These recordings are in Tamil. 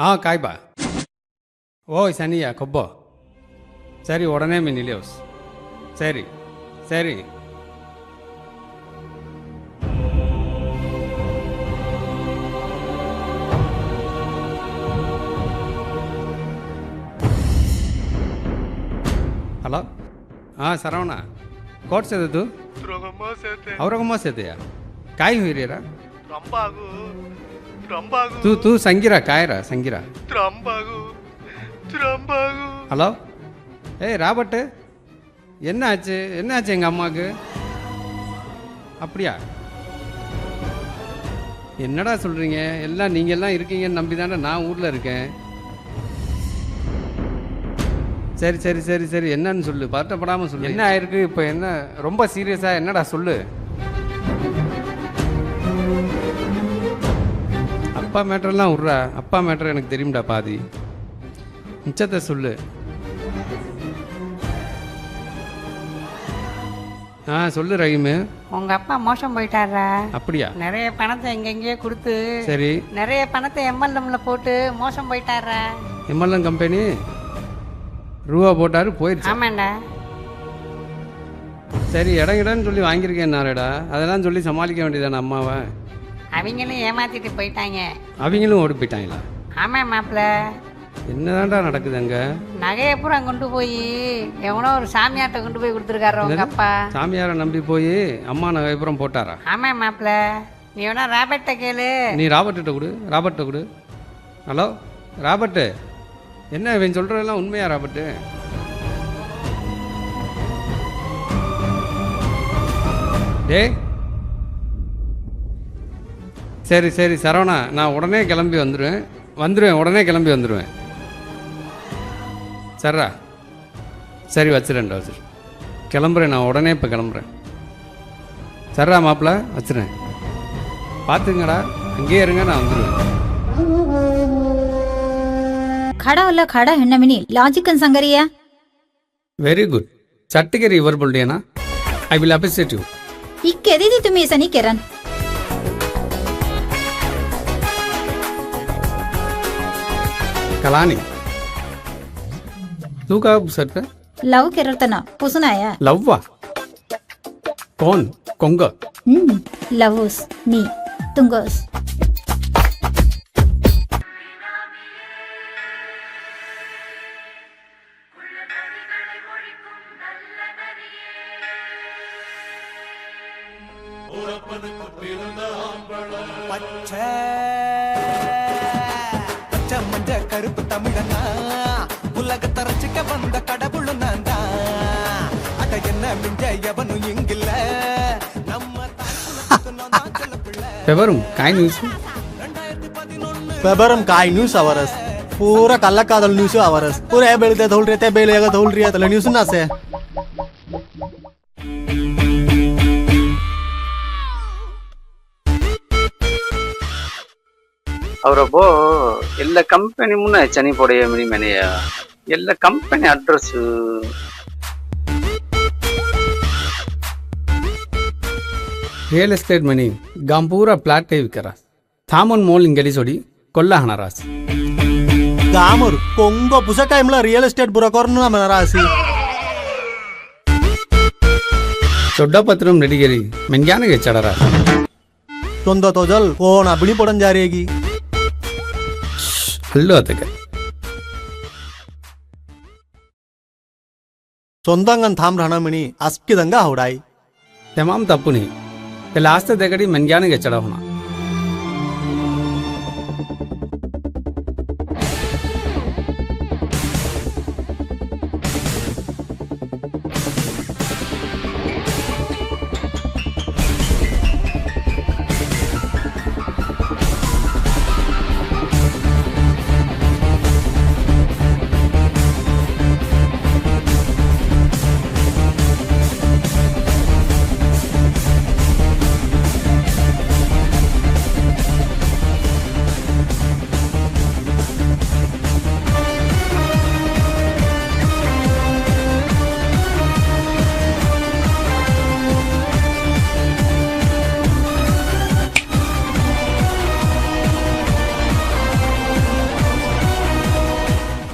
ಹಾಂ ಕಾಯ್ಬಾ ಬಾ. ಸನಿಯ ಕೊಬ್ಬೋ. ಸರಿ ಒಡನೆ ಮಿನಿಲಿಯೋಸ್ ಸರಿ ಸರಿ. ಹಲೋ? ಹಾಂ ಸರವಣ. ಕೋಟ್ಸ್ ಅವ್ರಗಮ್ಮ ಸೇತೆಯಾ ಕಾಯಿ ಎದ್ದೆಯಾ ಕಾಯಿ ಆಗು தூ தூ சங்கிரா காயரா சங்கிரா. रा संगीरा ஹலோ? ஏய் ராபர்ட்டு என்ன ஆச்சு? என்ன ஆச்சு எங்கள் அம்மாவுக்கு? அப்படியா? என்னடா சொல்கிறீங்க எல்லாம் நீங்கள்லாம் இருக்கீங்கன்னு நம்பி தானே நான் ஊரில் இருக்கேன். சரி சரி சரி சரி என்னன்னு சொல்லு. பதட்டப்படாமல் சொல்லு. என்ன ஆயிருக்கு? இப்போ என்ன? ரொம்ப சீரியஸாக என்னடா சொல்லு? அப்பா மேட்டர்லாம் விட்றா அப்பா மேட்டர் எனக்கு தெரியும்டா பாதி. மிச்சத்தை சொல்லு. ஆ சொல்லு ரஹீமு. உங்க அப்பா மோசம் போயிட்டாரா அப்படியா? நிறைய பணத்தை எங்கெங்கேயோ கொடுத்து சரி. நிறைய பணத்தை எம்எல்எம்ல போட்டு மோசம் போயிட்டாரா எம்எல்என் கம்பெனி ரூபா போட்டாரு போயிடுச்சு ஆமாண்டா. சரி இடம் இடம்னு சொல்லி வாங்கியிருக்கேன் நாரடா அதெல்லாம் சொல்லி சமாளிக்க வேண்டியதானே அம்மாவை. அவங்களும் ஏமாத்திட்டு போயிட்டாங்க. அவங்களும் ஓடி போயிட்டாங்களா? ஆமா மாப்பிள்ள என்னதான்டா நடக்குது அங்க? நகையை பூரா கொண்டு போய் எவனோ ஒரு சாமியார்ட்ட கொண்டு போய் கொடுத்துருக்காரு உங்க அப்பா. சாமியாரை நம்பி போய் அம்மா நகைப்புறம் போட்டாரா? ஆமா மாப்பிள்ள நீ வேணா ராபர்ட்ட கேளு. நீ ராபர்ட்ட கொடு ராபர்ட்ட கொடு. Hello Robert. என்ன இவன் சொல்கிறதெல்லாம் உண்மையா ராபர்ட்டு? டேய் சரி சரி சரவணா நான் உடனே கிளம்பி வந்துடுவேன் வந்துடுவேன் உடனே கிளம்பி வந்துடுவேன் சர்ரா சரி வச்சுறேன்டா வச்சுரு கிளம்புறேன் நான் உடனே இப்போ கிளம்புறேன். சர்ரா மாப்பிள வச்சுறேன். பார்த்துங்கடா அங்கேயே இருங்க நான் வந்துடுவேன் கடவுள கட என்னமினி லாஜிக்கன் சங்கரியா. வெரி குட் சட்டகிரி இவர் பொல்டியனா ஐ வில் அப்ரிசியேட் யூ இக்கெதிதி துமி சனி கெரன் కళాని నువ్వు का सर पे లవ్ కెరతన పుసునాయా? लव्वा कौन కొంగ. లవ్స్ నీ తుంగోస్. न्यूज आवरस पूरा कल्ला कादल न्यूज आवरस पूरा हे बेळते धौल रे ते बेल धौल रे तले न्यूज ना से ಅವರೊಬ್ಬ ಎಲ್ಲ ಕಂಪನಿ ಮುನ್ನ ಚನಿ ಪೊಡೆಯ ಮಿನಿ ಮನೆಯ ಎಲ್ಲ ಕಂಪನಿ ಅಡ್ರೆಸ್ ರಿಯಲ್ ಎಸ್ಟೇಟ್ ಮನಿ ಗಾಂಪೂರ ಪ್ಲಾಟ್ ಕೈ ವಿಕರ మోల్ ಮೋಲ್ ಇಂಗಲಿಸೋಡಿ ಕೊಲ್ಲ ಹಣ ರಾಸಿ. ಗಾಮರು ಕೊಂಗ ಪುಸ ಟೈಮ್ಲ రియల్ ఎస్టేట్ బురకొరను మన రాసి దొడ్డపత్రం రెడ్డిగిరి మెంగ్యానగ చెడరా తొంద తొజల్ ఓన బిడి పొడం జారేగి హల్లో అతగా సొంతంగా తామ్రహణమిని అస్కిదంగా హౌడాయి తెమాం తప్పుని कैलाश ते देगड़ी मनज्ञान के चढ़ा होना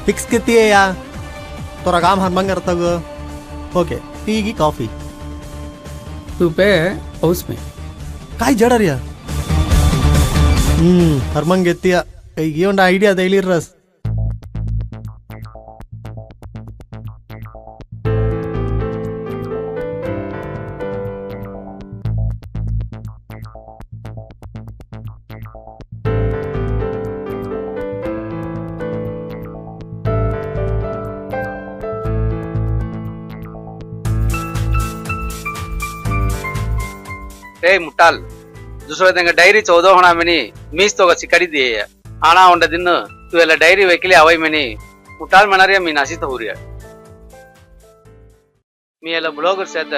फिक्स किती आहे या तोरा काम हरमंग करता ग ओके टी की कॉफी तू पे हाऊस में काय जडर या हम्म हरमंग घेतीया येऊन ಐಡಿಯಾ ಡೈಲಿ ರಸ್ ದುಸಳದಂಗ ಡೈರಿ ಚೌದೋಹಣ ಮೆನಿ ಮೀಸ್ ತೋಗ ಸಿಕ್ಕಡಿದೆಯ ಆಣ ಉಂಡ ದಿನ ಇವೆಲ್ಲ ಡೈರಿ ವೈಕಿಲಿ ಅವೈ ಮೆನಿ ಮುಟ್ಟಾಳ್ ಮಣರಿಯ ಮೀ ನಾಸಿ ತೂರಿಯ ಮೀ ಎಲ್ಲ ಬ್ಲೋಗರ್ ಸೇತ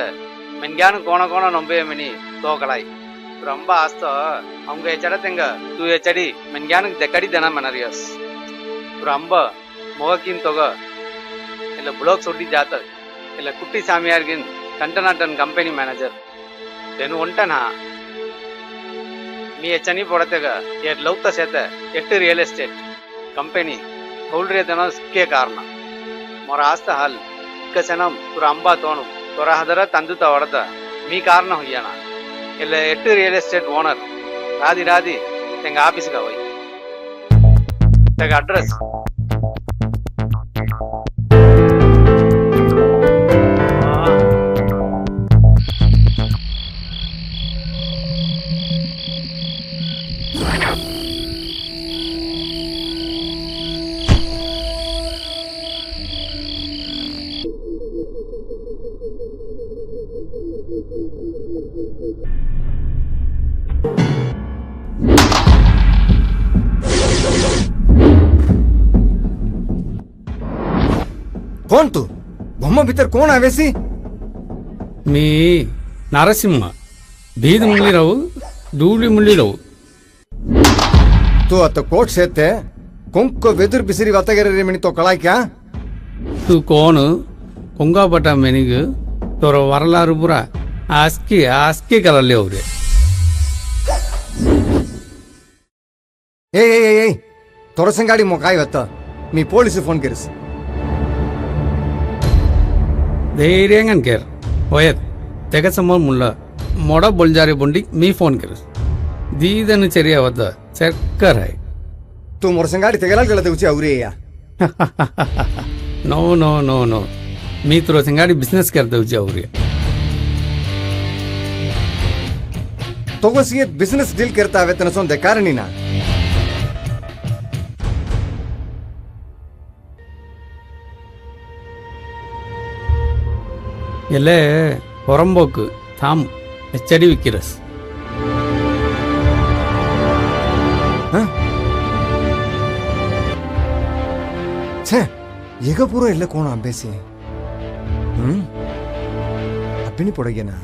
ಮೆನ್ಗ್ಯಾನು ಕೋಣ ಕೋಣ ನೊಂಬೆಯ ಮೆನಿ ತೋಕಳಾಯಿ ரொம்ப ஆஸ்தோ அவங்க எச்சடத்தெங்க தூ எச்சடி மென்கியானுக்கு தெக்கடி தானே மனரியஸ் ரொம்ப முகக்கின் தொகை இல்லை புளோக் சொட்டி ஜாத்தர் இல்லை குட்டி சாமியார்கின் கண்டனாட்டன் கம்பெனி மேனேஜர் தென் ஒன்ட்டனா मी याच्याने पडते का हे लवता शेत आहे ಎಷ್ಟು ರಿಯಲ್ ಎಸ್ಟೇಟ್ ಕಂಪನಿ ಕೌಲ್ರಿ ದನ ಕೆ ಕಾರಣ ಮೊರ ಆಸ್ತ ಹಾಲ್ ಇಕ್ಕ ಸೆನಂ ತುರ ಅಂಬಾ ತೋಣು ತೊರ ಹದರ ತಂದುತ ಹೊಡೆದ ಮೀ ಕಾರಣ ಹುಯ್ಯಣ ಇಲ್ಲ ಎಟ್ಟು ರಿಯಲ್ ಎಸ್ಟೇಟ್ ಓನರ್ ರಾದಿ ರಾದಿ ಎಂಗ ಆಫೀಸ್ಗೆ ಹೋಯ್ ತೆಗ ಅಡ್ರೆಸ್ કોણ તું બહુમા ભીતર કોણ આવે છે మీ నరసింహ బీది ముళ్ళిరావు దూళి ముళ్ళిరావు ತು ಅತ್ತ ಕೋಟ್ ಸೇತೆ ಕೊಂಕು ಬೆದುರು ಬಿಸಿರಿ ವತ್ತಗೆರೆ ಮಿನಿ ತೋ ಕಳಾಕ್ಯ తు కోను కొంగాపట మెనిగు తొర వరలారు పుర ఆస్కి ఆస్కి కలలే ಅವ್ರೆ ಏಯ್ ಏಯ್ ಏಯ್ ಏಯ್ ತೊರಸಂಗಾಡಿ ಮೊಕಾಯ್ ಹೊತ್ತ ಮೀ ಪೊಲೀಸ್ ಫೋನ್ ಕೆರಿಸು ധൈര്യം കയർ ഒയത് തികച്ചമ്മോൻ മുള്ള മൊട ബൊൾജാരി ബൊണ്ടി മീ ഫോൺ കയർ ദീതന് ശരിയാവത്ത ചെക്കറായി ತು ಮೊರಸಂಗಾಡಿ ತೆಗಲಾಗ್ಲದ ಉಚಿ ಅವ್ರೇಯ ನೋ ನೋ ನೋ ನೋ. ಮೀ ತುರೋ ಸಂಗಾಡಿ ಬಿಸ್ನೆಸ್ ಕರ್ದ ಉಚಿ ಅವ್ರಿ. ತಗೋಸಿಗೆ ಬಿಸ್ನೆಸ್ ಡೀಲ್ ಕರ್ತಾವೆ ತನಸೊಂದೆ ಕಾರಣಿನಾ? એટલે புறம்போக்கு தாம் எச்சடி விக்கிறஸ் ಛೇ ಈಗ ಪೂರ ಎಲ್ಲ ಕೋಣ ಅಂಬೇಸಿ ಹ್ಮ್ ಅಪ್ಪಿಣಿ ಪೊಡಗೇನಾ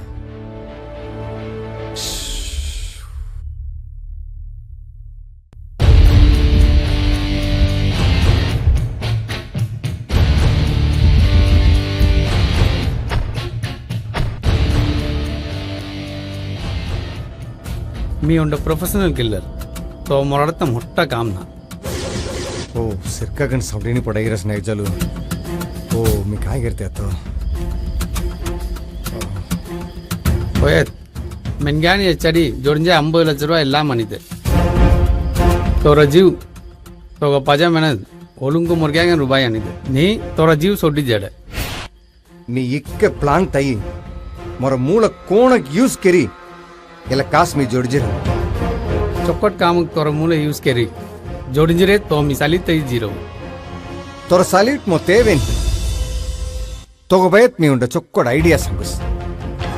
మీ ఉండ प्रोफेशनल किलर तो మొరడతం హుట్ట కామ్నా ಓ ಸಿರ್ಕಾಗಂಡು ಸೌಡಿನಿ ಪಡಗಿರೋ ಸ್ನೇಹಿತಲು ಓ ಮಿ ಕಾಯಿಗಿರ್ತೆ ಅತ್ತು ಓಯತ್ ಮೆನ್ಗಾನಿ ಚಡಿ ಜೋಡಿಂಜೆ ಅಂಬದು ಲಕ್ಷ ರೂಪಾಯಿ ಎಲ್ಲ ಮನಿದೆ ತೋರ ಜೀವ್ ತೋಗ ಪಜ ಮೆಣದ್ ಒಲುಂಗು ಮುರ್ಗ್ಯಾಗ ರೂಪಾಯಿ ಅನಿದೆ ನೀ ತೋರ ಜೀವ್ ಸೊಡ್ಡಿದ್ದಾಡೆ ನೀ ಇಕ್ಕ ಪ್ಲಾನ್ ತೈ ಮೊರ ಮೂಲ ಕೋಣಕ್ಕೆ ಯೂಸ್ ಕೆರಿ ಎಲ್ಲ ಕಾಸ್ ಮೀ ಜೋಡ್ಜಿರ ಚೊಕ್ಕಟ್ ಕಾಮಕ್ ತೋರ ಮೂಲ ಯೂಸ್ ಕೆರಿ ಜೋಡಿಂಜಿರೆ ತೋ ಮಿಸಾಲಿ ತೈ ಜೀರೋ ತೊರ ಸಾಲಿಟ್ ಮೊ ತೇವೇನ್ ತಗೋಬಯತ್ ಮೀ ಉಂಡ ಚೊಕ್ಕೊಡ್ ಐಡಿಯಾ ಸಂಗುಸ್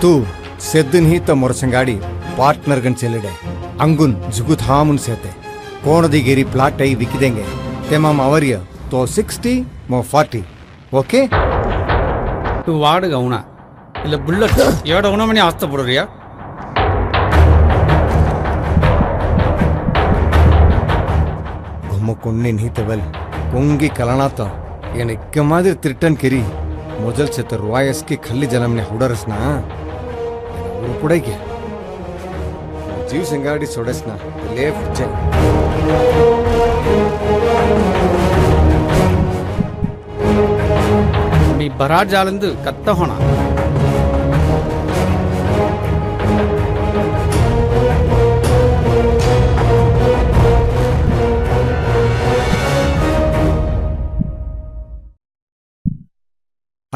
ತೂ ಸೆದ್ದನ್ ಹೀತ ಮೊರ ಸಂಗಾಡಿ ಪಾರ್ಟ್ನರ್ ಗನ್ ಚೆಲ್ಲಿಡೆ ಅಂಗುನ್ ಜುಗುತ್ ಹಾಮುನ್ ಸೇತೆ ಕೋಣದಿ ಗೆರಿ ಪ್ಲಾಟ್ ಐ ವಿಕಿದೆಂಗೆ ತೆಮಾಮ್ ಅವರಿಯ ತೋ ಸಿಕ್ಸ್ಟಿ ಮೊ ಫಾರ್ಟಿ ಓಕೆ ತು ವಾರ್ಡ್ ಗೌಣ ಇಲ್ಲ ಬುಲ್ಲಟ್ ಏಡ ಉಣಮಣಿ ಆಸ್ತ ಪಡೋರಿಯಾ ముకుండ్ని నీతవల్ కుంగి కలనాత ఎనక్క మాదిరి తిట్టన్ కెరి ಮೊದಲ್ ಸತ ರೂಯಸ್ಕಿ ಖಲ್ಲಿ ಜಲಮ್ನೆ ಹುಡರಸ್ನ ಅವರು ಪುಡೈಗೆ ಜೀವ್ ಸಿಂಗಾಡಿ ಸೊಡಸ್ನ ಲೇಫ್ಟ್ ಜೆ మీ బరాజాలందు కత్త హోనా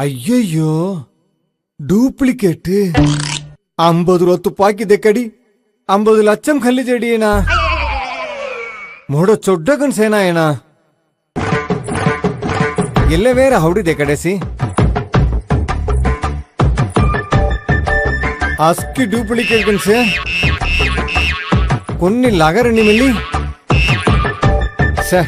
होना ಅಯ್ಯಯ್ಯೋ ಡೂಪ್ಲಿಕೇಟ್ ஐம்பது ரூபா துப்பாக்கி தெக்கடி ஐம்பது லட்சம் கல்லு செடியேனா மோட சொட்டகன் சேனா ஏனா ಎಲ್ಲ ಬೇರೆ ಹೌಡಿದೆ ಕಡೆಸಿ ಅಸ್ಕಿ ಡೂಪ್ಲಿಕೇಟ್ ಕನ್ಸೆ కొన్ని లగరండి మళ్ళీ సే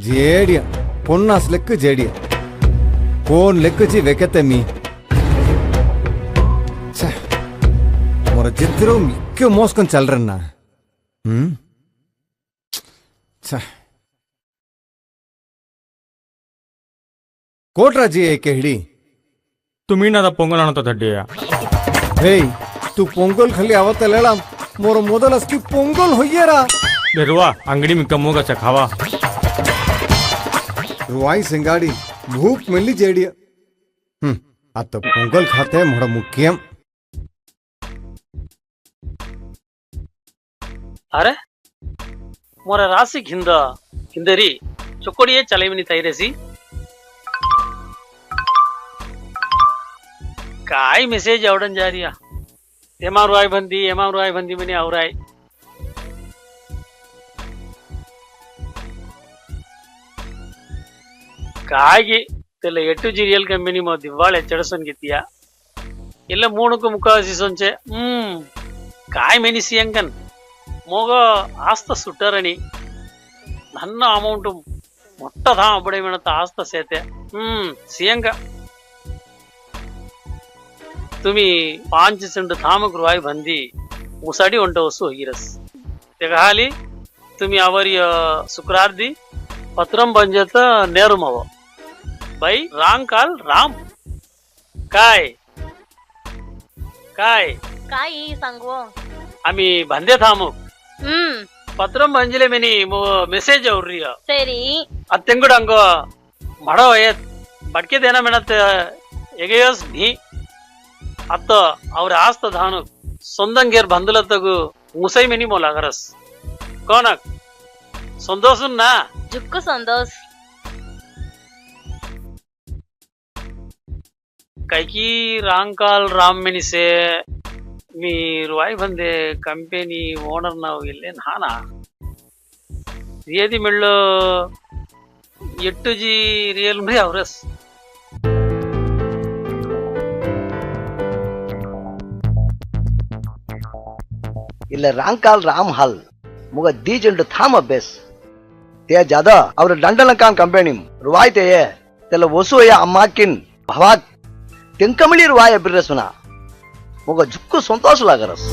జేడియ ಪೊನ್ನಾಸ್ ಲೆಕ್ಕ ಜೇಡಿ ಓನ್ ಲೆಕ್ಕಚಿ ವೆಕತೆ ಮೀ ಮೊರ ಜಿದ್ದಿರೋ ಮಿಕ್ಕ ಮೋಸ್ಕೊಂಡ್ ಚಲ್ರನ್ನ ಹ್ಮ್ ಕೋಟ್ರಾಜಿ ಏಕೆ ಹಿಡಿ तुम्ही ना पोंगल आणत थड्डी हे तू पोंगल खाली आवत लेला मोर मोदल असकी पोंगल होयेरा बेरवा अंगडी में कमोगा चखावा वाई सिंगाड़ी, भूख मिली जेडिया अब हम्म, तो पोंगल खाते हैं, मोड़ा मुखियम। अरे, मोरा राशि घिंदा, घिंदरी, चोकड़ी ये चले बनी तैयार सी काई मैसेज आउटन जा रिया। एमआर बंदी एमआर बंदी मैंने आउट ಕಾಗಿ ತೆಲ್ಲ ಎಟ್ಟು ಜಿ ರಿಯಲ್ ಕಂಪನಿ ಮೋ ದಿವಾಳ ಎಚ್ಚಡಸನ್ ಗಿತ್ತಿಯ ಇಲ್ಲ ಮೂಣಕ್ಕೂ ಮುಖ ಹಸಿಸೊಂಚೆ ಹ್ಮ್ ಕಾಯ್ ಮೆನಿಸಿ ಅಂಕನ್ ಮೋಗ ಆಸ್ತ ಸುಟ್ಟರಣಿ ನನ್ನ ಅಮೌಂಟ್ ಮೊಟ್ಟ ಧಾ ಅಬ್ಬಡೆ ಮೆಣತ ಆಸ್ತ ಸೇತೆ ಹ್ಮ್ ಸಿಯಂಗ तुम्ही पाच सेंट थामक रुवाय बंदी मुसाडी वंट वस्तू होईरस ते हाली तुम्ही आवरी शुक्रार्दी पत्रम बंजेत नेरू मव बाई रांग काल राम काय काय काय सांगू आम्ही भांदे थांबू ಹ್ಮ್ ಪತ್ರಂ ಬಂಜಿಲೆ ಮೆನಿ ಮೆಸೇಜ್ ಅವ್ರಿ ಸರಿ ಅದ್ ತೆಂಗುಡು ಹಂಗ ಮಾಡೋ ಏತ್ ಬಡ್ಕೆದೇನ ಮೆಣತ್ ಎಗೆಯಸ್ ನೀ ಅತ್ತ ಅವ್ರ ಆಸ್ತ ಧಾನು ಸೊಂದಂಗೇರ್ ಬಂದಲತ್ತಗು ಮುಸೈ ಮೆನಿ ಮೊಲಾಗರಸ್ ಕೋನಕ್ ಸಂತೋಷನ್ ನಾ ಜುಕ್ಕು ಸಂತೋಷ್ कैकी राल रामे वाय बंदे कंपनी ओनर ना इले नाना रियादी मिलो एट जी रियल मेरस इले राल राम हल मुग दी जंड थाम अभ्यास ते ज़्यादा और डंडल कंपनी रुवाय ते तेल वसुया अम्मा किन भवाक ಟೆಂಕಮಳಿರ್ ವಾಯ ಬಿರ್ರಸ್ವನ ಮೊಗ ಜುಕ್ಕು ಸಂತೋಷಲಾಗರಸ್